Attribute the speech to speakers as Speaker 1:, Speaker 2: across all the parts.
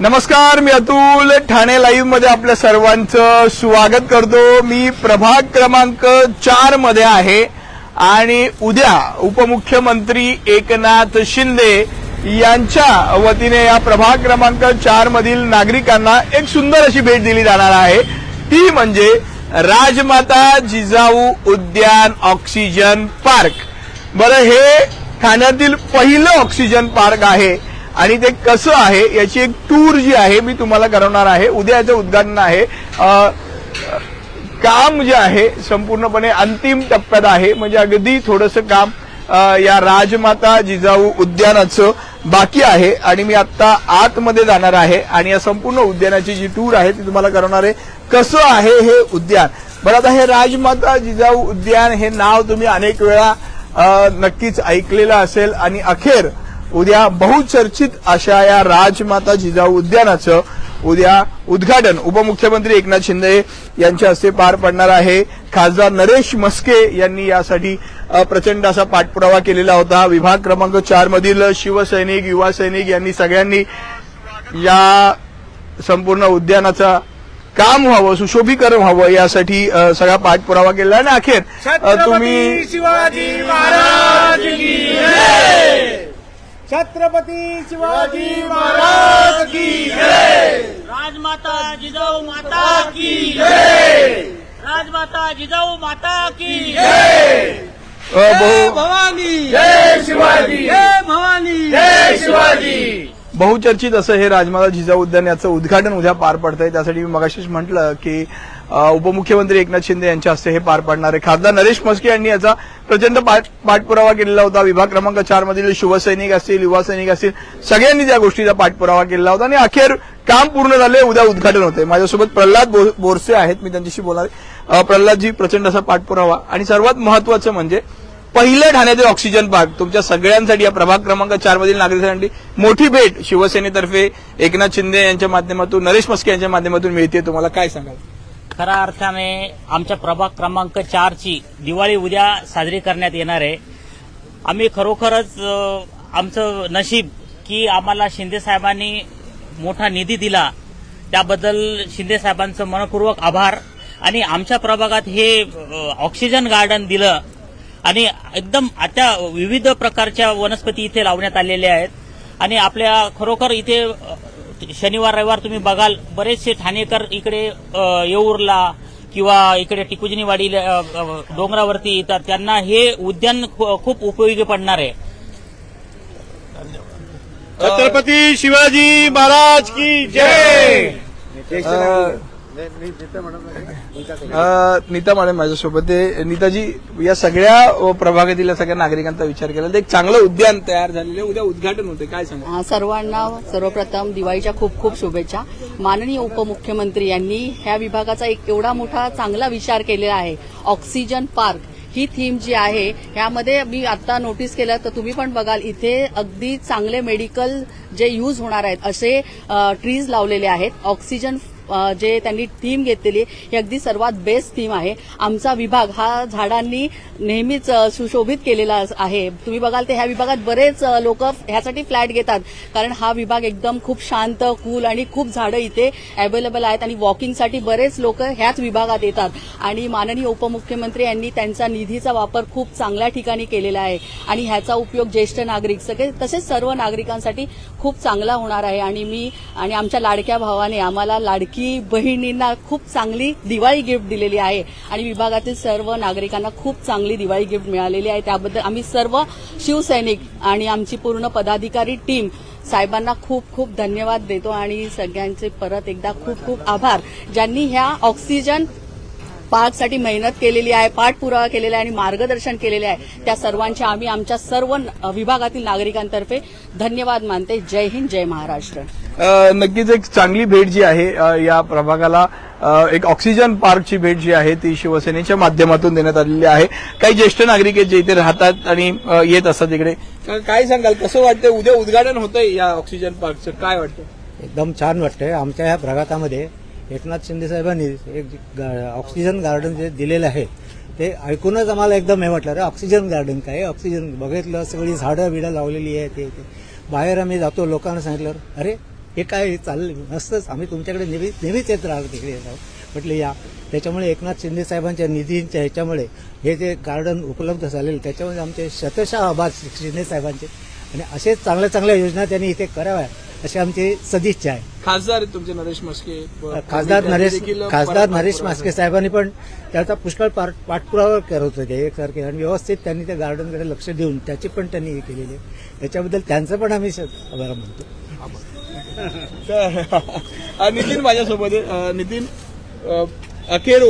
Speaker 1: नमस्कार मी अतुल. ठाणे लाईव्हमध्ये आपल्या सर्वांचं स्वागत करतो. मी प्रभाग क्रमांक चारमध्ये आहे. आणि उद्या उपमुख्यमंत्री एकनाथ शिंदे यांच्या वतीने या प्रभाग क्रमांक चार मधील नागरिकांना एक सुंदर अशी भेट दिली जाणार आहे. ती म्हणजे राजमाता जिजाऊ उद्यान ऑक्सिजन पार्क. बरं हे ठाण्यातील पहिलं ऑक्सिजन पार्क आहे. आणि ते कसं आहे याची एक टूर जी आहे मी तुम्हाला करवणार आहे. उद्या याचं उद्घाटन आहे. काम जे आहे संपूर्णपणे अंतिम टप्प्यात आहे. म्हणजे अगदी थोडंसं काम या राजमाता जिजाऊ उद्यानाचं बाकी आहे. आणि मी आता आतमध्ये जाणार आहे. आणि या संपूर्ण उद्यानाची जी टूर आहे ती तुम्हाला करवणार आहे. कसं आहे हे उद्यान? बरं आता हे राजमाता जिजाऊ उद्यान हे नाव तुम्ही अनेक वेळा नक्कीच ऐकलेलं असेल. आणि अखेर उद्या बहुचर्चित अशा या राजमाता जिजाऊ उद्यानाचं उद्या उद्घाटन उपमुख्यमंत्री एकनाथ शिंदे यांच्या हस्ते पार पडणार आहे. खासदार नरेश मस्के यांनी यासाठी प्रचंड असा पाठपुरावा केलेला होता. विभाग क्रमांक चार मधील शिवसैनिक युवा सैनिक यांनी सगळ्यांनी या संपूर्ण उद्यानाचा काम व्हावं सुशोभीकरण व्हावं यासाठी सगळा पाठपुरावा केला आणि अखेर तुम्ही
Speaker 2: शिवाजी महाराज छत्रपती शिवाजी महाराज की जय!
Speaker 3: राजमाता जिजाऊ माता की राजमाता जिजाऊ माता की
Speaker 1: बहु
Speaker 3: भवानी!
Speaker 2: जय शिवाजी!
Speaker 3: जय भवानी!
Speaker 2: जय शिवाजी!
Speaker 1: बहुचर्चित असं हे राजमाता जिजाऊ उद्यान याचं उद्घाटन उद्या पार पडतंय. त्यासाठी मी मगाशीच म्हटलं की उपमुख्यमंत्री एकनाथ शिंदे यांच्या हस्ते हे पार पाडणार आहे. खासदार नरेश मस्के यांनी याचा प्रचंड पाठ पाठपुरावा केलेला होता. विभाग क्रमांक चार मधील शिवसैनिक असतील युवा सैनिक असतील सगळ्यांनी त्या गोष्टीचा पाठपुरावा केलेला होता. आणि अखेर काम पूर्ण झाले उद्या उद्घाटन होते माझ्यासोबत प्रल्हाद बो- बोरसे आहेत. मी त्यांच्याशी बोलणार प्रल्हादजी प्रचंड असा पाठपुरावा. आणि सर्वात महत्वाचं म्हणजे पहिलं ठाण्यातील ऑक्सिजन पार्क तुमच्या सगळ्यांसाठी या प्रभाग क्रमांक चार मधील नागरिकांसाठी मोठी भेट शिवसेनेतर्फे एकनाथ शिंदे यांच्या माध्यमातून नरेश मस्के यांच्या माध्यमातून मिळते तुम्हाला काय सांगाल?
Speaker 3: खऱ्या अर्थाने आमच्या प्रभाग क्रमांक चारची दिवाळी उद्या साजरी करण्यात येणार आहे. आम्ही खरोखरच आमचं नशीब की आम्हाला शिंदे साहेबांनी मोठा निधी दिला. त्याबद्दल शिंदे साहेबांचं मनपूर्वक आभार. आणि आमच्या प्रभागात हे ऑक्सिजन गार्डन दिलं. आणि एकदम आता विविध प्रकारच्या वनस्पती इथे लावण्यात आलेल्या आहेत. आणि आपल्या खरोखर इथे शनिवार रविवार तुम्ही बघाल बरेचसे ठाणेकर इकडे येऊरला किंवा इकडे टिकुजिनी वाडी डोंगरावरती येतात. त्यांना हे उद्यान खूप उपयोगी पडणार आहे.
Speaker 2: छत्रपती शिवाजी महाराज की जय!
Speaker 1: नीता मॅडम माझ्यासोबत आहे. नीताजी या सगळ्या प्रभागातील या सगळ्या नागरिकांचा विचार केला. तर एक चांगलं उद्यान तयार झालेलं उद्या उद्घाटन होते काय सांगा?
Speaker 4: सर्वांना सर्वप्रथम दिवाळीच्या खूप खूप शुभेच्छा. माननीय उपमुख्यमंत्री यांनी ह्या विभागाचा एक एवढा मोठा चांगला विचार केलेला आहे. ऑक्सिजन पार्क ही थीम जी आहे ह्यामध्ये मी आता नोटीस केलं तर तुम्ही पण बघाल इथे अगदी चांगले मेडिकल जे यूज होणार आहेत असे ट्रीज लावलेले आहेत. ऑक्सिजन जे त्यांनी थीम घेतलेली ही अगदी सर्वात बेस्ट थीम आहे. आमचा विभाग हा झाडांनी नेहमीच सुशोभित केलेला आहे. तुम्ही बघाल तर ह्या विभागात बरेच लोक ह्यासाठी फ्लॅट घेतात. कारण हा विभाग एकदम खूप शांत कूल आणि खूप झाडं इथे अवेलेबल आहेत आणि वॉकिंगसाठी बरेच लोक ह्याच विभागात येतात. आणि माननीय उपमुख्यमंत्री यांनी त्यांचा निधीचा वापर खूप चांगल्या ठिकाणी केलेला आहे. आणि ह्याचा उपयोग ज्येष्ठ नागरिक सगळे तसेच सर्व नागरिकांसाठी खूप चांगला होणार आहे. आणि मी आणि आमच्या लाडक्या भावाने आम्हाला लाडकी बहिणींना खूप चांगली दिवाळी गिफ्ट दिलेली आहे. आणि विभागातील सर्व नागरिकांना खूप चांगली दिवाळी गिफ्ट मिळालेली आहे. त्याबद्दल आम्ही सर्व शिवसैनिक आणि आमची पूर्ण पदाधिकारी टीम साहेबांना खूप खूप धन्यवाद देतो. आणि सगळ्यांचे परत एकदा खूप खूप आभार. ज्यांनी ह्या ऑक्सिजन पार्कसाठी मेहनत केलेली आहे पाठपुरावा केलेला आहे आणि मार्गदर्शन केलेले आहे. त्या सर्वांचे आम्ही आमच्या सर्व न- विभागातील नागरिकांतर्फे धन्यवाद मानते. जय हिंद जय महाराष्ट्र.
Speaker 1: नक्कीच एक चांगली भेट जी आहे या प्रभागाला एक ऑक्सिजन पार्कची भेट जी आहे ती शिवसेनेच्या माध्यमातून देण्यात आलेली आहे. काही ज्येष्ठ नागरिक आहेत जे इथे राहतात आणि येत असतात इकडे काय सांगाल कसं वाटतंय? उद्या उद्घाटन होतंय या ऑक्सिजन पार्कचं काय वाटतं
Speaker 5: एकदम छान वाटतंय. आमच्या ह्या भागातामध्ये एकनाथ शिंदे साहेबांनी एक गा- ऑक्सिजन गार्डन जे दिलेलं आहे ते ऐकूनच आम्हाला एकदम हे वाटलं अरे ऑक्सिजन गार्डन काय ऑक्सिजन बघितलं सगळी झाडं बिडं लावलेली आहे ते ते. बाहेर आम्ही जातो लोकांना सांगितलं अरे हे काय चाललं नसतंच आम्ही तुमच्याकडे नेहमी नेहमीच येत राहतो तिकडे. येत आहोत म्हटलं या. त्याच्यामुळे एकनाथ शिंदे साहेबांच्या निधींच्या ह्याच्यामुळे हे जे गार्डन उपलब्ध झालेलं त्याच्यामुळे आमचे शतशः आभार शिंदे साहेबांचे. आणि असेच चांगल्या चांगल्या योजना त्यांनी इथे कराव्या अशी आमची सदिच्छा आहे.
Speaker 1: खासदार तुमचे नरेश मस्के ब-
Speaker 5: खासदार नरेश खासदार नरेश मास्के साहेबांनी पण त्याचा पुष्कळ पाठ पाठपुरावा करत होते एकसारखे. आणि व्यवस्थित त्यांनी त्या गार्डनकडे लक्ष देऊन त्याची पण त्यांनी हे केलेली आहे. त्याच्याबद्दल त्यांचं पण आम्ही आभार
Speaker 1: अ, नितीन माझ्यासोबत नितीन अखेर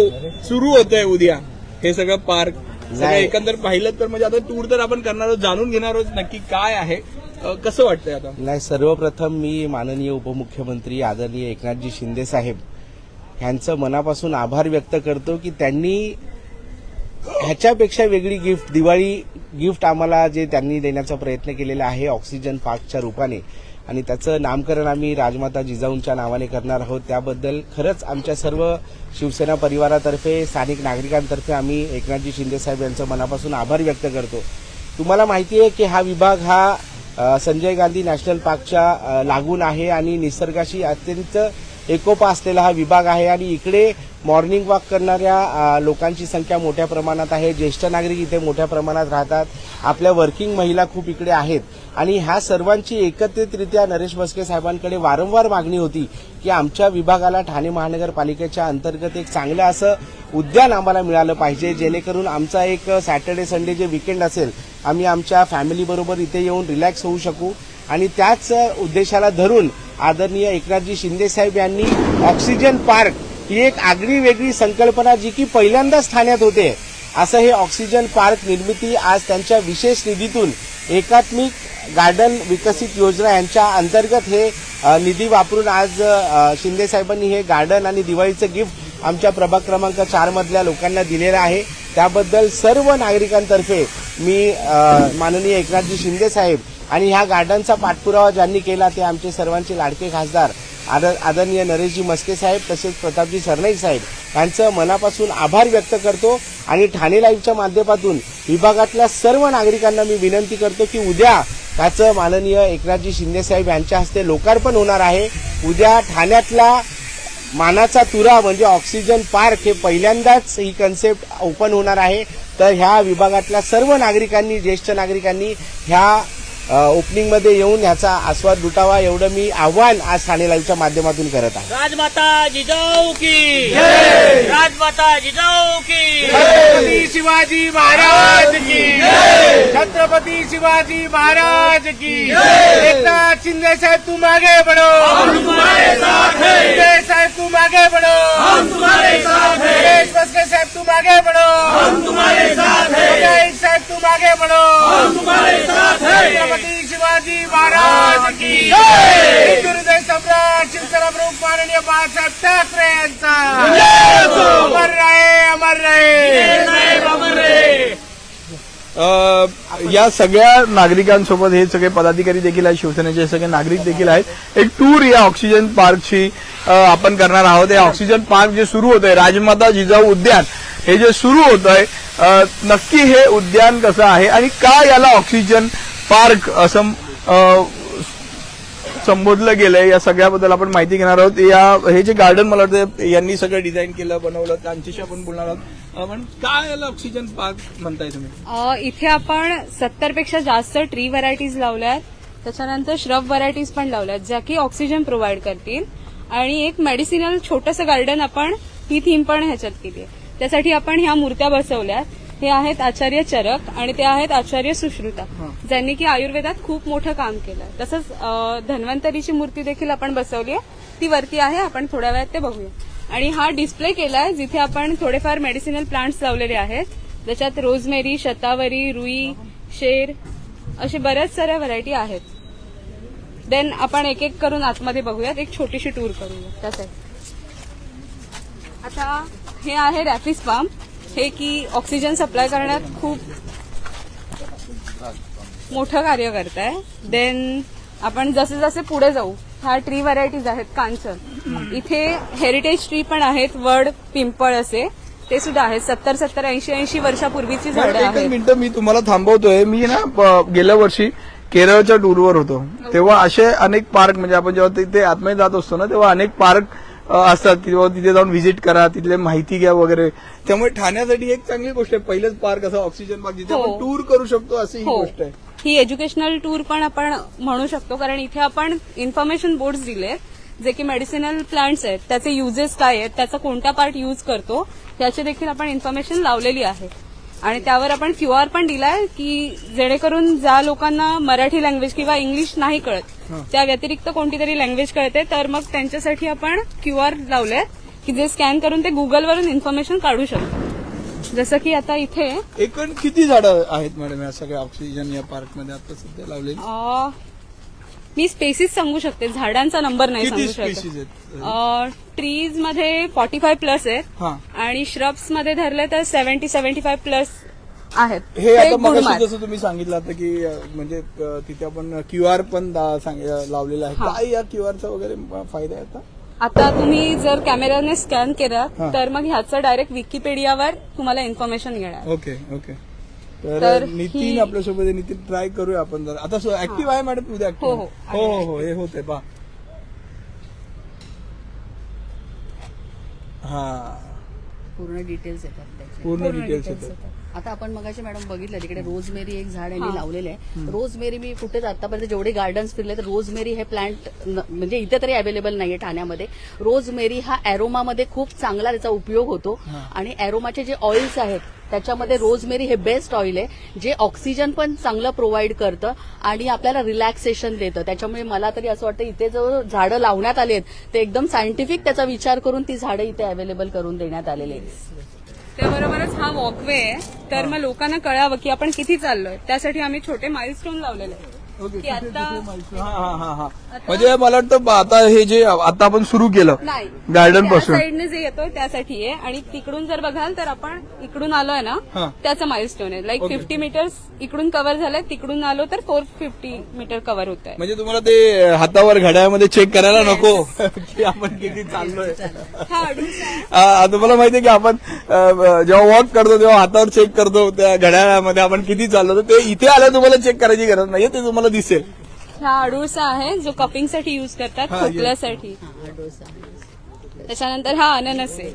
Speaker 1: सुरू होत आहे उद्या. हे सगळं पार्क सगळं
Speaker 2: नाही.
Speaker 1: एकंदर पाहिलं तर म्हणजे आता टूर तर आपण करणार आहोत जाणून घेणार आहोत नक्की काय आहे. अ, कसं वाटतंय आता?
Speaker 2: नाही सर्वप्रथम मी माननीय उपमुख्यमंत्री आदरणीय एकनाथजी शिंदे साहेब ह्यांचं मनापासून आभार व्यक्त करतो की त्यांनी ह्याच्यापेक्षा वेगळी गिफ्ट दिवाळी गिफ्ट आम्हाला जे त्यांनी देण्याचा प्रयत्न केलेला आहे ऑक्सिजन पार्कच्या रूपाने. आणि त्याचं नामकरण आम्ही राजमाता जिजाऊंच्या नावाने करणार आहोत. त्याबद्दल खरंच आमच्या सर्व शिवसेना परिवारातर्फे स्थानिक नागरिकांतर्फे आम्ही एकनाथजी शिंदेसाहेब यांचं मनापासून आभार व्यक्त करतो. तुम्हाला माहिती आहे की हा विभाग हा संजय गांधी नॅशनल पार्कच्या लागून आहे आणि निसर्गाशी अत्यंत एकोपा असलेला हा विभाग आहे आणि इकडे मॉर्निंग वॉक करणाऱ्या लोकांची संख्या मोठ्या प्रमाणात आहे. ज्येष्ठ नागरिक इथे मोठ्या प्रमाणात राहतात. आपल्या वर्किंग महिला खूप इकडे आहेत. आणि ह्या सर्वांची एकत्रितरित्या नरेश बसके साहेबांकडे वारंवार मागणी होती की आमच्या विभागाला ठाणे महानगरपालिकेच्या अंतर्गत एक चांगलं असं उद्यान आम्हाला मिळालं पाहिजे. जेणेकरून आमचा एक सॅटर्डे संडे जे विकेंड असेल आम्ही आमच्या फॅमिलीबरोबर इथे येऊन रिलॅक्स होऊ शकू. आणि त्याच उद्देशाला धरून आदरणीय एकनाथजी शिंदे साहेब यांनी ऑक्सिजन पार्क ही एक आगळी वेगळी संकल्पना जी की पहिल्यांदाच ठाण्यात होते. असं हे ऑक्सिजन पार्क निर्मिती आज त्यांच्या विशेष निधीतून एकात्मिक गार्डन विकसित योजना यांच्या अंतर्गत हे निधी वापरून आज शिंदेसाहेबांनी शिंदे साहेबांनी हे गार्डन आणि दिवाळीचं गिफ्ट आमच्या प्रभाग क्रमांक चार मधल्या लोकांना दिलेलं आहे. त्याबद्दल सर्व नागरिकांतर्फे मी माननीय एकनाथजी शिंदे साहेब आणि ह्या गार्डनचा पाठपुरावा ज्यांनी केला ते आमचे सर्वांचे लाडके खासदार आदर आदरणीय नरेशजी मस्के साहेब तसेच प्रतापजी सरनाईक साहेब यांचं मनापासून आभार व्यक्त करतो आणि ठाणे लाईव्हच्या माध्यमातून विभागातल्या सर्व नागरिकांना मी विनंती करतो की उद्या त्याचं माननीय एकनाथजी शिंदे साहेब यांच्या हस्ते लोकार्पण होणार आहे. उद्या ठाण्यातला मानाचा तुरा म्हणजे ऑक्सिजन पार्क हे पहिल्यांदाच ही कन्सेप्ट ओपन होणार आहे. तर ह्या विभागातल्या सर्व नागरिकांनी ज्येष्ठ नागरिकांनी ह्या ओपनिंगमध्ये येऊन ह्याचा आस्वाद लुटावा एवढं मी आव्हान आज ठाणे लाईव्हच्या माध्यमातून करत आहे.
Speaker 3: राजमाता जिजाऊ की? राजमाता जिजाऊ की?
Speaker 2: छत्रपती शिवाजी महाराज की? छत्रपती शिवाजी महाराज की? एकनाथ शिंदे साहेब तुम्हारे साथ हैं। शिंदे साहेब तुम आगे बढ़ो हम तुम्हारे साथ हैं। नरेश बसके साहेब तुम आगे बढ़ो हम तुम्हारे साथ हैं। साहेब तुम आगे बढ़ो शिवाजी महाराज की हिंदू हृदय सम्राट शिवसेना प्रमुख माननीय बाळासाहेब ठाकरे यांचा. अमर रहे अमर रहे.
Speaker 1: या सगळ्या नागरिकांसोबत हे सगळे पदाधिकारी देखील आहेत शिवसेनेचे सगळे नागरिक देखील आहेत. एक टूर या ऑक्सिजन पार्कची आपण करणार आहोत. हे ऑक्सिजन पार्क जे सुरू होत आहे राजमाता जिजाऊ उद्यान हे जे सुरू होत आहे नक्की हे उद्यान कसं आहे आणि का याला ऑक्सिजन पार्क असं संबोधलं गेलंय या सगळ्याबद्दल आपण माहिती घेणार आहोत. या हे जे गार्डन मला वाटतं यांनी सगळं डिझाईन केलं बनवलं त्यांच्याशी आपण बोलणार आहोत. पण काय याला ऑक्सिजन पार्क म्हणताय तुम्ही?
Speaker 6: इथे आपण सत्तरपेक्षा जास्त ट्री व्हरायटीज लावल्यात. त्याच्यानंतर श्रब व्हरायटीज पण लावल्यात ज्या की ऑक्सिजन प्रोव्हाइड करतील. आणि एक मेडिसिनल छोटंसं गार्डन आपण ही थीम पण ह्याच्यात केली आहे त्यासाठी आपण ह्या मूर्त्या बसवल्यात. हे आहेत आचार्य चरक आणि ते आहेत आचार्य सुश्रुता. ज्यांनी की आयुर्वेदात खूप मोठं काम केलं तसंच धन्वंतरीची मूर्ती देखील आपण बसवली आहे. ती वरती आहे. आपण थोड्या वेळात ते बघूया. आणि हा डिस्प्ले केलाय जिथे आपण थोडेफार मेडिसिनल प्लांट्स लावलेले आहेत. ज्याच्यात रोजमेरी शतावरी रुई शेर असे बऱ्याच साऱ्या व्हरायटी आहेत. देन आपण एक एक करून आतमध्ये बघूयात. एक छोटीशी टूर करूया त्यासाठी. आता हे आहे रॅफिस पाम हे की ऑक्सिजन सप्लाय करण्यात खूप मोठं कार्य करत आहे देन आपण जसे जसे पुढे जाऊ ह्या ट्री व्हरायटीज आहेत कांचन. इथे हेरिटेज ट्री पण आहेत वड पिंपळ असे. ते सुद्धा आहेत. सत्तर सत्तर ऐंशी ऐंशी वर्षापूर्वीची झाडं आहेत.
Speaker 1: मिनिटं मी तुम्हाला थांबवतोय. मी ना प- गेल्या वर्षी केरळच्या टूरवर होतो. तेव्हा असे अनेक पार्क म्हणजे आपण जेव्हा तिथे आतमध्ये जात असतो ना तेव्हा अनेक पार्क असतात तिथे जाऊन व्हिजिट करा तिथले माहिती घ्या वगैरे. त्यामुळे ठाण्यासाठी एक चांगली गोष्ट आहे. पहिलेच पार्क असं ऑक्सिजन पार्क जिथे
Speaker 6: हो.
Speaker 1: आपण टूर करू शकतो अशी ही.
Speaker 6: हो
Speaker 1: गोष्ट आहे.
Speaker 6: ही एज्युकेशनल टूर पण आपण म्हणू शकतो कारण इथे आपण इन्फॉर्मेशन बोर्ड दिले जे की मेडिसिनल प्लांट्स आहेत त्याचे युजेस काय आहेत त्याचा कोणता पार्ट यूज करतो याची देखील आपण इन्फॉर्मेशन लावलेली आहे. आणि त्यावर आपण क्यू आर पण दिलाय की जेणेकरून ज्या लोकांना मराठी लँग्वेज किंवा इंग्लिश नाही कळत त्या व्यतिरिक्त कोणती तरी लँग्वेज कळते तर मग त्यांच्यासाठी आपण क्यू आर लावले की जे स्कॅन करून ते गुगलवरून इन्फॉर्मेशन काढू शकतो. जसं की आता इथे
Speaker 1: एकूण किती झाडं आहेत मॅडम या सगळ्या ऑक्सिजन या पार्कमध्ये आता सध्या लावलेली?
Speaker 6: अ, मी स्पेसिस सांगू शकते. झाडांचा नंबर नाही सांगू शकत. ट्रीजमध्ये फॉर्टी फाय प्लस आहेत.
Speaker 1: हा.
Speaker 6: आणि श्रब्समध्ये धरले तर सेव्हन्टी सेव्हन्टी फाय प्लस आहेत.
Speaker 1: हे आता मगाशी. जसं तुम्ही सांगितलं आता की अ, म्हणजे अ, तिथे आपण क्यू आर पण दा- सांग- अ, लावलेला आहे.
Speaker 6: हा.
Speaker 1: काय या क्यू आरचा वगैरे फायदा आहे आता?
Speaker 6: आता तुम्ही जर कॅमेराने स्कॅन केलं
Speaker 1: हा.
Speaker 6: तर मग ह्याचं डायरेक्ट विकिपीडियावर तुम्हाला इन्फॉर्मेशन येणार
Speaker 1: ओके ओके तर नितीन आपल्यासोबत आहे. नितीन ट्राय करूया आपण जर. आता ऍक्टिव्ह आहे मॅडम उद्या active
Speaker 6: हो, हो.
Speaker 1: आहे? हो. हो हो हे होते पा हा.
Speaker 4: पूर्ण डिटेल्स येतात त्याचे.
Speaker 1: पूर्ण डिटेल्स येतात.
Speaker 4: आता आपण मगाशी मॅडम बघितलं तिकडे रोजमेरी एक झाड यांनी लावलेलं आहे. रोजमेरी मी कुठेच आतापर्यंत जेवढे गार्डन्स फिरले तर रोजमेरी हे प्लांट म्हणजे इथे तरी अवेलेबल नाहीये ठाण्यामध्ये. रोजमेरी हा अॅरोमामध्ये खूप चांगला त्याचा उपयोग होतो. आणि अॅरोमाचे जे ऑइल्स आहेत त्याच्यामध्ये रोजमेरी हे बेस्ट ऑइल आहे जे ऑक्सिजन पण चांगलं प्रोव्हाइड करतं आणि आपल्याला रिलॅक्सेशन देतं. त्याच्यामुळे मला तरी असं वाटतं इथे जो झाडं लावण्यात आली आहेत ते एकदम सायंटिफिक त्याचा विचार करून ती झाडं इथे अवेलेबल करून देण्यात आलेली आहेत.
Speaker 6: त्याबरोबरच हा वॉकवे आहे. तर मग लोकांना कळावं की आपण किती चाललोय. त्यासाठी आम्ही छोटे माइलस्टोन लावलेले आहेत. की आता
Speaker 1: हा हा हा हा म्हणजे मला वाटतं ब- आता हे जे आता आपण सुरू केलं
Speaker 6: नाही.
Speaker 1: गार्डन
Speaker 6: त्या
Speaker 1: पासून.
Speaker 6: साईडने जे येतोय त्यासाठी आहे. आणि तिकडून जर बघाल तर आपण इकडून आलोय
Speaker 1: हा.
Speaker 6: ना त्याचा माइलस्टोन आहे. लाईक. फिफ्टी मीटर्स इकडून कव्हर झालंय तिकडून आलो तर फोर फिफ्टी मीटर कव्हर होत आहे
Speaker 1: म्हणजे तुम्हाला ते हातावर घड्याळमध्ये चेक करायला नको की आपण किती चाललोय.
Speaker 6: हा अडूस आहे.
Speaker 1: आ, तुम्हाला माहितीये की आपण अ, जेव्हा वॉक करतो तेव्हा हातावर चेक करतो त्या घड्याळामध्ये आपण किती चाललो तर ते इथे आलं तुम्हाला चेक करायची गरज नाही ते तुम्हाला दिसेल.
Speaker 6: हा अडूळसा आहे जो कपिंगसाठी युज करतात
Speaker 1: हा,
Speaker 6: खोकल्यासाठी. त्याच्यानंतर हा अननस आहे.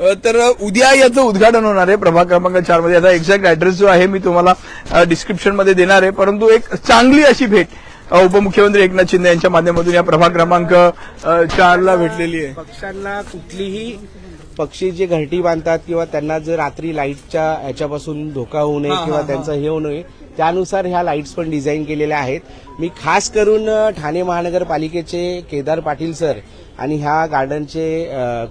Speaker 1: अ, तर उद्या याचं उद्घाटन होणार आहे प्रभाग क्रमांक चारमध्ये. याचा एक्झॅक्ट ऍड्रेस जो आहे मी तुम्हाला डिस्क्रिप्शनमध्ये देणार आहे. परंतु एक चांगली अशी भेट अ, उपमुख्यमंत्री एकनाथ शिंदे यांच्या माध्यमातून या प्रभाग क्रमांक चार ला भेटलेली आहे.
Speaker 2: पक्ष्यांना कुठलीही पक्षी जे घरटी बांधतात किंवा त्यांना जर रात्री लाईटच्या ह्याच्यापासून धोका होऊ नये किंवा त्यांचं हे होऊ नये त्यानुसार ह्या लाईट्स पण डिझाईन केलेल्या आहेत. मी खास करून ठाणे महानगरपालिकेचे केदार पाटील सर आणि ह्या गार्डनचे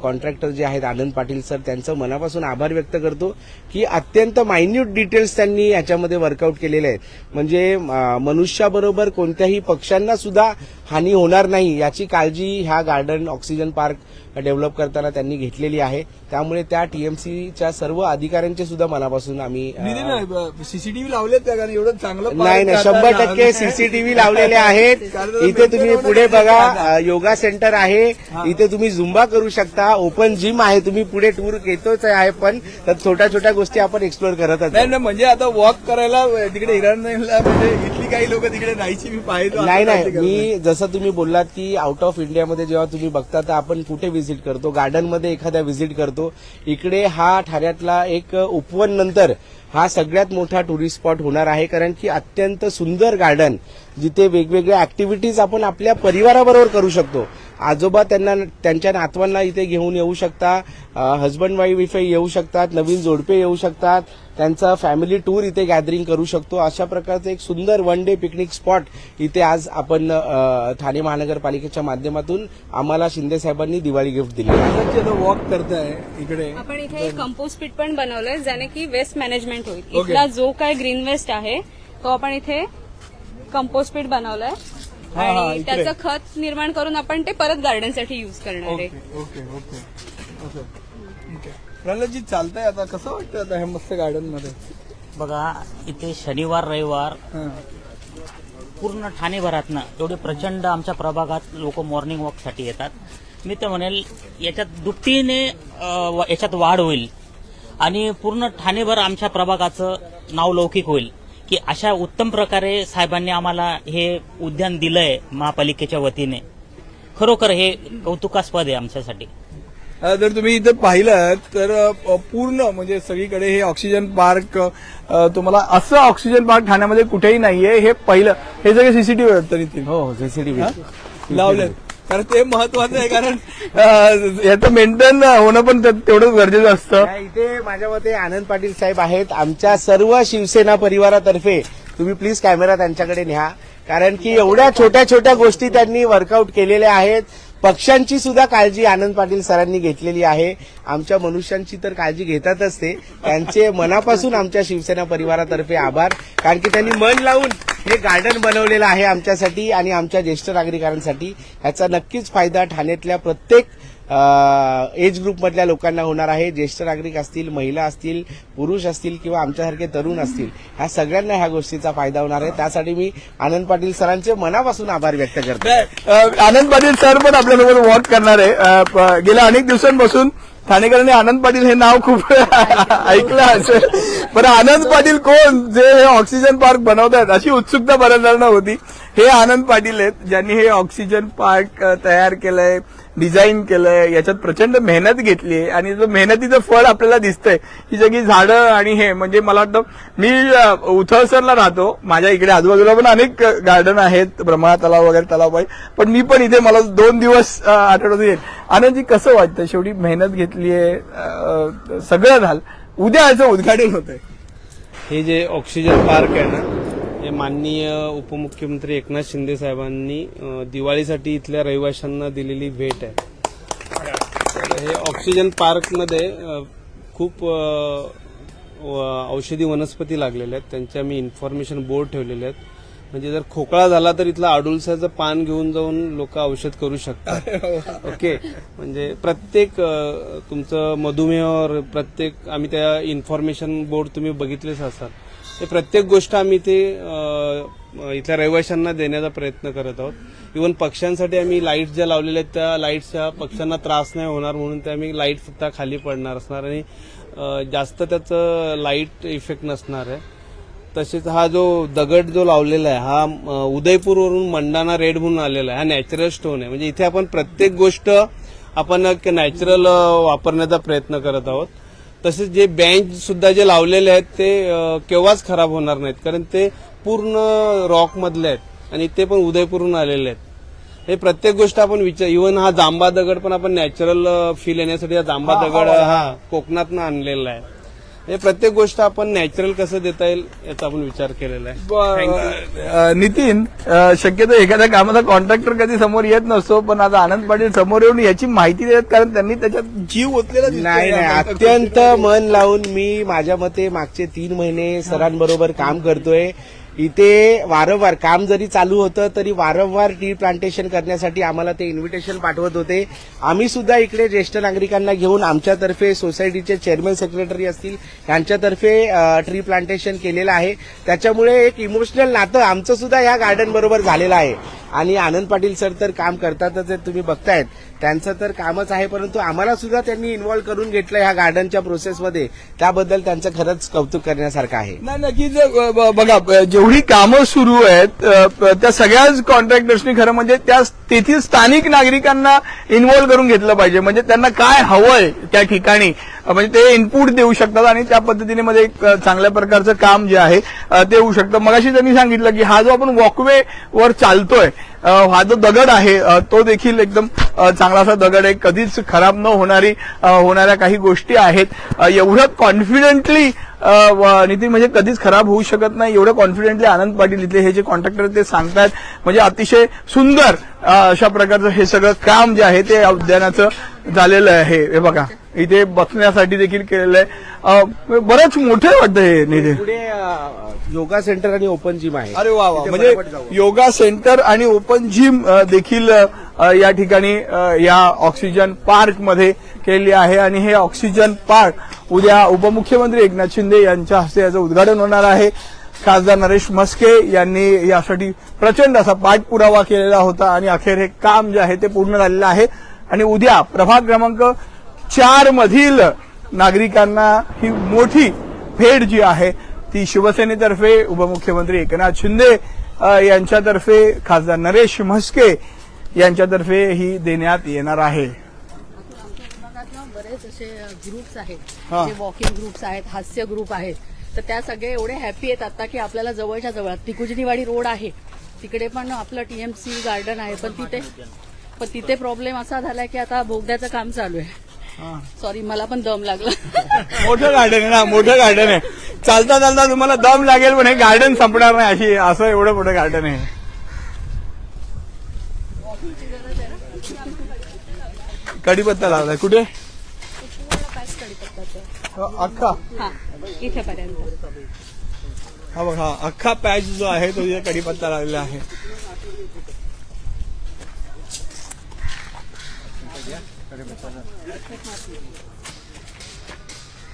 Speaker 2: कॉन्ट्रॅक्टर जे आहेत आनंद पाटील सर त्यांचं मनापासून आभार व्यक्त करतो की अत्यंत मायन्यूट डिटेल्स त्यांनी याच्यामध्ये वर्कआउट केलेले आहेत. म्हणजे मनुष्याबरोबर कोणत्याही पक्ष्यांना सुद्धा हानी होणार नाही याची काळजी ह्या गार्डन ऑक्सिजन पार्क डेव्हलप करताना त्यांनी घेतलेली आहे. त्यामुळे त्या टीएमसीच्या सर्व अधिकाऱ्यांचे सुद्धा मनापासून आम्ही
Speaker 1: सीसीटीव्ही लावलेत त्या एवढं चांगलं
Speaker 2: नाही नाही शंभर टक्के सीसीटीव्ही लावलेले आहेत. इथे तुम्ही पुढे बघा योगा सेंटर आहे. इथे तुम्ही झुंबा करू शकता. ओपन जिम आहे. तुम्ही पुढे टूर घेतोच आहे पण तर छोट्या छोट्या गोष्टी आपण एक्सप्लोर करतच
Speaker 1: नाही
Speaker 2: आहोत.
Speaker 1: म्हणजे आता वॉक करायला तिकडे हिरणला म्हणजे इथली काही लोक तिकडे नाहीची मी पाहिजे
Speaker 2: नाही नाही मी जसं तुम्ही बोललात की आउट ऑफ इंडियामध्ये जेव्हा तुम्ही बघता तर आपण कुठे व्हिजिट करतो. गार्डनमध्ये एखाद्या व्हिजिट करतो. इकडे हा ठाण्यातला एक उपवन नंतर हा सगळ्यात मोठा टुरिस्ट स्पॉट होणार आहे. कारण की अत्यंत सुंदर गार्डन जिथे वेगवेगळ्या ऍक्टिव्हिटीज आपण आपल्या परिवाराबरोबर करू शकतो. आजोबा त्यांना त्यांच्या नातवांना इथे घेऊन येऊ शकता. हजबंड वाईफ येऊ शकतात. नवीन जोडपे येऊ शकतात. त्यांचा फॅमिली टूर इथे गॅदरिंग करू शकतो. अशा प्रकारचं एक सुंदर वन डे पिकनिक स्पॉट इथे आज आपण ठाणे महानगरपालिकेच्या माध्यमातून आम्हाला शिंदे साहेबांनी दिवाळी गिफ्ट दिली. आहे
Speaker 1: वॉक करताय इकडे.
Speaker 6: आपण इथे कंपोस्ट पीट पण बनवलंय ज्याने की वेस्ट मॅनेजमेंट होईल. इथला जो काय ग्रीन वेस्ट आहे तो आपण इथे कंपोस्ट पीट बनवलंय. आणि. त्याचं खत निर्माण करून आपण ते परत गार्डनसाठी युज करणार आहे.
Speaker 1: प्रल्हादजी चालतंय आता. कसं वाटतं आता ह्या मस्त गार्डनमध्ये
Speaker 3: बघा इथे शनिवार रविवार
Speaker 1: हां.
Speaker 3: पूर्ण ठाणेभरातनं एवढे प्रचंड आमच्या प्रभागात लोक मॉर्निंग वॉकसाठी येतात. मी तर म्हणेल याच्यात दुपटीने अ, व- याच्यात वाढ होईल. आणि पूर्ण ठाणेभर आमच्या प्रभागाचं नाव लौकिक होईल. की अशा उत्तम प्रकारे साहेबांनी आम्हाला हे उद्यान दिलंय महापालिकेच्या वतीने. खरोखर हे कौतुकास्पद आहे आमच्यासाठी.
Speaker 1: जर तुम्ही इथे पाहिलं तर पूर्ण म्हणजे सगळीकडे हे ऑक्सिजन पार्क तुम्हाला असं ऑक्सिजन पार्क ठाण्यामध्ये कुठेही नाहीये. हे पहिलं हे सगळे सीसीटीव्ही वाटतं नितीन
Speaker 2: हो सीसीटीव्ही
Speaker 1: लावले कारण ते महत्वाचं आहे कारण याचं मेंटेन होणं पण तेवढंच गरजेचं असतं.
Speaker 2: इथे माझ्या मते आनंद पाटील साहेब आहेत. आमच्या सर्व शिवसेना परिवारातर्फे तुम्ही प्लीज कॅमेरा त्यांच्याकडे न्या. कारण की एवढ्या छोट्या छोट्या गोष्टी त्यांनी वर्कआउट केलेल्या आहेत. पक्ष्यांची सुद्धा काळजी आनंद पाटील सरांनी घेतलेली आहे. आमच्या मनुष्यांची तर काळजी घेतातच ते. त्यांचे मनापासून आमच्या शिवसेना परिवारातर्फे आभार. कारण की त्यांनी मन लावून हे गार्डन बनवलेलं आहे आमच्यासाठी आणि आमच्या ज्येष्ठ नागरिकांसाठी. ह्याचा नक्कीच फायदा ठाण्यातल्या प्रत्येक एज ग्रुपमधल्या लोकांना होणार आहे. ज्येष्ठ नागरिक असतील महिला असतील पुरुष असतील किंवा आमच्यासारखे तरुण असतील ह्या सगळ्यांना ह्या गोष्टीचा फायदा होणार आहे. त्यासाठी मी आनंद पाटील सरांचे मनापासून आभार व्यक्त करतो.
Speaker 1: आनंद पाटील सर पण आपल्यासोबत वॉक करणार आहे. गेल्या अनेक दिवसांपासून ठाणेकरांनी आनंद पाटील हे नाव खूप ऐकलं असेल. पण आनंद पाटील कोण? जे हे ऑक्सिजन पार्क बनवतात अशी उत्सुकता बऱ्याच जणांना होती. हे आनंद पाटील आहेत ज्यांनी हे ऑक्सिजन पार्क तयार केलंय. डिझाईन केलंय याच्यात प्रचंड मेहनत घेतली आहे आणि मेहनतीचं फळ आपल्याला दिसतंय ही सगळी झाडं आणि हे म्हणजे मला वाटतं मी उथळसरला राहतो. माझ्या इकडे आजूबाजूला पण अनेक गार्डन आहेत ब्रह्मा तलाव वगैरे तलाव आहे पण मी पण इथे मला दोन दिवस अ, आठवड्यात येईल. आनंदजी कसं वाटतं शेवटी मेहनत घेतली आहे सगळं झालं. उद्या याचं उद्घाटन होत आहे
Speaker 7: हे जे ऑक्सिजन पार्क आहे ना हे माननीय उपमुख्यमंत्री एकनाथ शिंदे साहेबांनी दिवाळीसाठी इथल्या रहिवाशांना दिलेली भेट आहे. हे ऑक्सिजन पार्कमध्ये खूप औषधी वनस्पती लागलेल्या आहेत. त्यांचे आम्ही इन्फॉर्मेशन बोर्ड ठेवलेले आहेत. म्हणजे जर खोकळा झाला तर इथलं आडुलसाचं पान घेऊन जाऊन लोक औषध करू शकतात. ओके? म्हणजे प्रत्येक तुमचं मधुमेहावर प्रत्येक आम्ही त्या इन्फॉर्मेशन बोर्ड तुम्ही बघितलेच असाल. हे प्रत्येक गोष्ट आम्ही ते इथल्या रहिवाशांना देण्याचा प्रयत्न करत आहोत. इवन पक्ष्यांसाठी आम्ही लाइट ज्या लावलेल्या आहेत त्या लाईट्सच्या पक्ष्यांना त्रास नाही होणार म्हणून ते आम्ही लाइट फक्त खाली पडणार असणार आणि जास्त त्याचं लाइट इफेक्ट नसणार आहे. तसेच हा जो दगड जो लावलेला आहे हा उदयपूरवरून मंडाना रेड म्हणून आलेला आहे हा नॅचरल स्टोन आहे. म्हणजे इथे आपण प्रत्येक गोष्ट आपण नॅचरल वापरण्याचा प्रयत्न करत आहोत. तसेच जे बेंच सुद्धा जे लावलेले आहेत ते केव्हाच खराब होणार नाहीत. कारण ते पूर्ण रॉक मधले आहेत आणि ते पण उदयपूरहून आलेले आहेत. हे प्रत्येक गोष्ट आपण विचार इव्हन हा जांबा दगड पण आपण नॅचरल फील येण्यासाठी हा जांबा दगड हा. कोकणातनं आणलेला आहे. हे प्रत्येक गोष्ट आपण नॅचरल कसं देता येईल याचा आपण विचार केलेला आहे.
Speaker 1: नितीन शक्यतो एखाद्या कामाचा कॉन्ट्रॅक्टर कधी समोर येत नसतो पण आता आनंद पाटील समोर येऊन याची माहिती देतात कारण त्यांनी त्याच्यात जीव ओतलेला दिसतोय.
Speaker 2: नाही नाही अत्यंत मन लावून मी माझ्या मते मागचे तीन महिने सरांबरोबर काम करतोय. इथे वारंवार काम जरी चालू होतं तरी वारंवार टी प्लांटेशन करण्यासाठी आम्हाला ते इन्व्हिटेशन पाठवत होते. आम्ही सुद्धा इकडे ज्येष्ठ नागरिकांना घेऊन आमच्यातर्फे सोसायटीचे चेअरमन सेक्रेटरी असतील यांच्यातर्फे ट्री प्लांटेशन केलेलं आहे. त्याच्यामुळे एक इमोशनल नातं आमचं सुद्धा या गार्डन बरोबर झालेलं आहे. आणि आनंद पाटील सर तर काम करतातच तुम्ही बघतायत. त्यांचं तर कामच आहे परंतु आम्हाला सुद्धा त्यांनी इन्व्हॉल्व करून घेतलं ह्या गार्डनच्या प्रोसेसमध्ये त्याबद्दल त्यांचं खरंच कौतुक करण्यासारखं आहे.
Speaker 1: नाही नक्कीच बघा जेवढी कामं सुरू आहेत त्या सगळ्याच कॉन्ट्रॅक्टर्सनी खरं म्हणजे त्या तेथील स्थानिक नागरिकांना इन्व्हॉल्व्ह करून घेतलं पाहिजे. म्हणजे त्यांना काय हवंय त्या ठिकाणी? म्हणजे ते इनपुट देऊ शकतात आणि त्या पद्धतीने मध्ये एक चांगल्या प्रकारचं काम जे आहे ते होऊ शकतं. मगाशी त्यांनी सांगितलं की हा जो आपण वॉकवे वर चालतोय हा जो दगड आहे तो देखील एकदम चांगला असा दगड आहे. कधीच खराब न होणारी होणाऱ्या काही गोष्टी आहेत. एवढं कॉन्फिडेंटली नितीन म्हणजे कधीच खराब होऊ शकत नाही. एवढं कॉन्फिडेंटली आनंद पाटील इथले हे जे कॉन्ट्रॅक्टर ते सांगतात म्हणजे अतिशय सुंदर अशा प्रकारचं हे सगळं काम जे आहे ते उद्यानाचं झालेलं आहे. हे बघा. इथे बसण्यासाठी देखील केलेलं आहे. अ, बरंच मोठं वाटतं हे निधी
Speaker 2: पुढे योगा सेंटर आणि ओपन जिम आहे.
Speaker 1: अरे वा वा म्हणजे. योगा सेंटर आणि ओपन जिम देखील या ठिकाणी या ऑक्सिजन पार्कमध्ये केली आहे. आणि हे ऑक्सिजन पार्क उद्या उपमुख्यमंत्री एकनाथ शिंदे यांच्या हस्ते याचं उद्घाटन होणार आहे. खासदार नरेश मस्के यांनी यासाठी प्रचंड असा पाठपुरावा केलेला होता. आणि अखेर हे काम जे आहे ते पूर्ण झालेलं आहे. आणि उद्या प्रभाग क्रमांक चार मधील नागरिकांना ही मोठी भेट जी आहे ती शिवसेनेतर्फे उपमुख्यमंत्री एकनाथ शिंदे यांच्यातर्फे खासदार नरेश म्हस्के यांच्यातर्फे ही देण्यात येणार आहे.
Speaker 4: बरेच असे ग्रुप्स आहेत वॉकिंग ग्रुप्स आहेत हास्य ग्रुप आहेत. तर त्या सगळे एवढे हॅपी आहेत आता की आपल्याला जवळच्या जवळ तिकुजनीवाडी रोड आहे. तिकडे पण आपलं टीएमसी गार्डन आहे पण तिथे पण तिथे प्रॉब्लेम असा झालाय की आता बोगद्याचं काम चालू आहे. सॉरी मला पण दम लागला.
Speaker 1: मोठं गार्डन आहे ना मोठं गार्डन आहे. चालता चालता तुम्हाला दम लागेल पण हे गार्डन संपणार नाही. अशी असं एवढं मोठं गार्डन आहे. कडीपत्ता लावलाय. कुठे? अख्खा.
Speaker 6: हा इथेपर्यंत.
Speaker 1: हा बघ हा अख्खा पॅच जो आहे तो तिथे कडीपत्ता लागलेला आहे.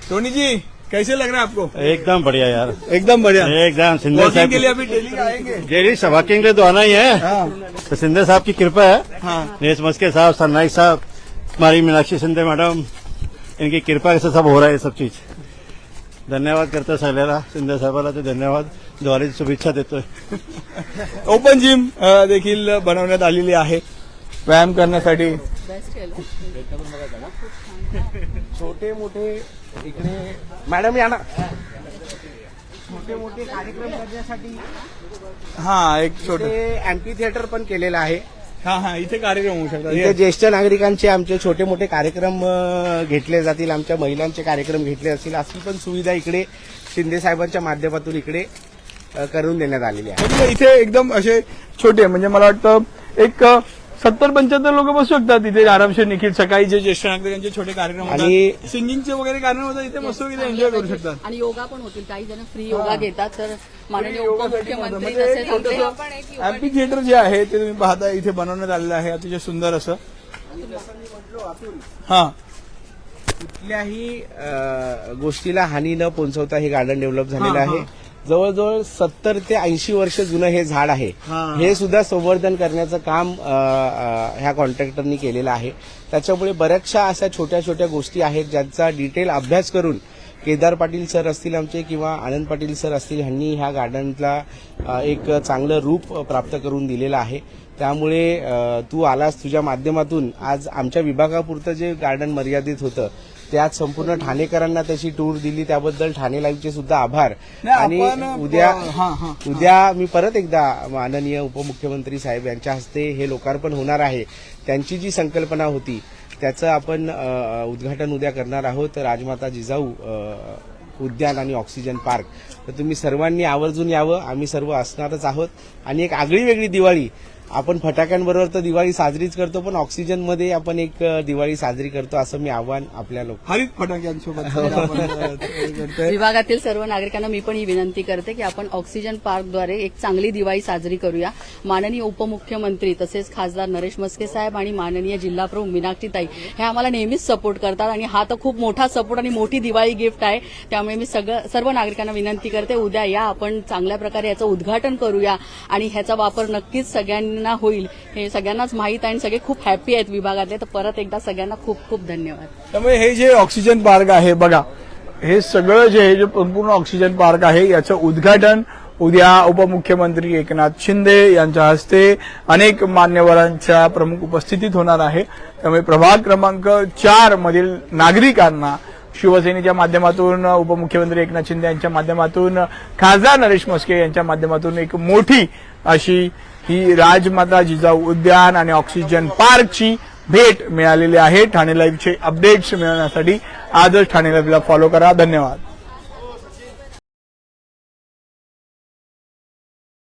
Speaker 1: टोनी जी कैसे लग रहा है आपको?
Speaker 8: एकदम बढ़िया यार।
Speaker 1: एकदम बढ़िया।
Speaker 8: एकदम सिंधे
Speaker 1: वॉकिंग के लिए अभी डेली आएँगे।
Speaker 8: डेली वॉकिंग के लिए तो आना ही है।
Speaker 1: हाँ।
Speaker 8: तो सिंधे साहब की कृपा है।
Speaker 1: हाँ।
Speaker 8: नेस मस्के साहब सननाइक साहब हमारी मीनाक्षी सिंधे मैडम इनकी कृपा से सब हो रहा है ये सब चीज़। धन्यवाद करतो सगळ्याला शिंदे साहेबाला ते धन्यवाद। द्वारे शुभेच्छा देतोय
Speaker 1: ओपन जिम देखील बनवण्यात आलेली आहे. व्यायाम करण्यासाठी
Speaker 4: बेस्ट
Speaker 2: छोटे मोठे इकडे मॅडम या ना. छोटे मोठे कार्यक्रम करण्यासाठी
Speaker 1: हा एक छोट.
Speaker 2: अँपी थिएटर पण केलेलं आहे.
Speaker 1: हा हा इथे कार्यक्रम होऊ शकतात.
Speaker 2: इथे ज्येष्ठ नागरिकांचे आमचे छोटे मोठे कार्यक्रम घेतले जातील. आमच्या महिलांचे कार्यक्रम घेतले जातील. अशी पण सुविधा इकडे शिंदे साहेबांच्या माध्यमातून इकडे करून देण्यात आलेली आहे.
Speaker 1: इथे एकदम असे छोटे म्हणजे मला वाटतं एक सत्तर पंच्याहत्तर लोक बसू शकतात इथे आरामशीर निखिल सकाळी जे ज्येष्ठ नागरिकांचे छोटे कार्यक्रम
Speaker 2: आणि-
Speaker 1: सिंगिंगचे वगैरे कार्यक्रम होतात इथे मस्त इथे एन्जॉय करू शकतात.
Speaker 4: आणि योगा पण होतील. काही जण फ्री योगा घेतात तर माननीय उपमुख्यमंत्री
Speaker 1: म्हणजे एम्पी थिएटर जे आहे ते तुम्ही पाहता इथे बनवण्यात आलेलं आहे. अतिशय सुंदर असं. हा.
Speaker 2: कुठल्याही अ, गोष्टीला हानी न पोहोचवता हे गार्डन डेव्हलप झालेलं
Speaker 1: हा,
Speaker 2: आहे. जवळजवळ सत्तर ते ऐंशी वर्ष जुनं हे झाड आहे.
Speaker 1: हा.
Speaker 2: सुद्धा संवर्धन करण्याचं काम ह्या कॉन्ट्रॅक्टरनी केलेलं आहे. त्याच्यामुळे बऱ्याचशा अशा छोट्या छोट्या गोष्टी आहेत ज्यांचा डिटेल अभ्यास करून केदार पाटील सर असतील आमचे किंवा आनंद पाटील सर असतील ह्यांनी ह्या गार्डनला एक चांगलं रूप प्राप्त करून दिलेलं आहे. त्यामुळे तू आलास तुझ्या माध्यमातून. आज आमच्या विभागापुरतं जे गार्डन मर्यादित होतं त्यात संपूर्ण ठाणेकरांना त्याची टूर दिली. त्याबद्दल ठाणे लाईव्हचे सुद्धा आभार. आणि उद्या उद्या मी परत एकदा माननीय उपमुख्यमंत्री साहेब यांच्या हस्ते हे लोकार्पण होणार आहे. त्यांची जी संकल्पना होती त्याचं आपण उद्घाटन उद्या करणार आहोत. राजमाता जिजाऊ उद्यान आणि ऑक्सिजन पार्क. तर तुम्ही सर्वांनी आवर्जून यावं. आम्ही सर्व असणारच आहोत. आणि एक आगळी वेगळी दिवाळी. आपण फटाक्यांबरोबर तर दिवाळी साजरीच करतो पण ऑक्सिजनमध्ये आपण एक दिवाळी साजरी करतो असं मी आव्हान आपल्या लोक
Speaker 1: हरित फटाक्यांसोबत.
Speaker 4: विभागातील सर्व नागरिकांना मी पण ही विनंती करते की आपण ऑक्सिजन पार्कद्वारे एक चांगली दिवाळी साजरी करूया. माननीय उपमुख्यमंत्री तसेच खासदार नरेश मस्के साहेब आणि माननीय जिल्हा प्रमुख मीनाक्षी ताई हे आम्हाला नेहमीच सपोर्ट करतात आणि हा तर खूप मोठा सपोर्ट आणि मोठी दिवाळी गिफ्ट आहे. त्यामुळे मी सगळं सर्व नागरिकांना विनंती करते उद्या या आपण चांगल्या प्रकारे याचं उद्घाटन करूया आणि ह्याचा वापर नक्कीच सगळ्यांना होईल. हे सगळ्यांनाच माहीत आहे आणि सगळे खूप हॅपी आहेत विभागातले. तर परत एकदा सगळ्यांना खूप खूप धन्यवाद.
Speaker 1: त्यामुळे हे जे ऑक्सिजन पार्क आहे बघा हे सगळं जे हे जे संपूर्ण ऑक्सिजन पार्क आहे याचं उद्घाटन उद्या उपमुख्यमंत्री एकनाथ शिंदे यांच्या हस्ते अनेक मान्यवरांच्या प्रमुख उपस्थितीत होणार आहे. त्यामुळे प्रभाग क्रमांक चार मधील नागरिकांना शिवसेनेच्या माध्यमातून उपमुख्यमंत्री एकनाथ शिंदे यांच्या माध्यमातून खासदार नरेश म्हस्के यांच्या माध्यमातून एक मोठी अशी ही राजमाता जिजाऊ उद्यान आणि ऑक्सिजन पार्कची भेट मिळालेली आहे. ठाणे लाईव्हचे अपडेट्स मिळवण्यासाठी आजच ठाणे लाईव्हला फॉलो करा. धन्यवाद.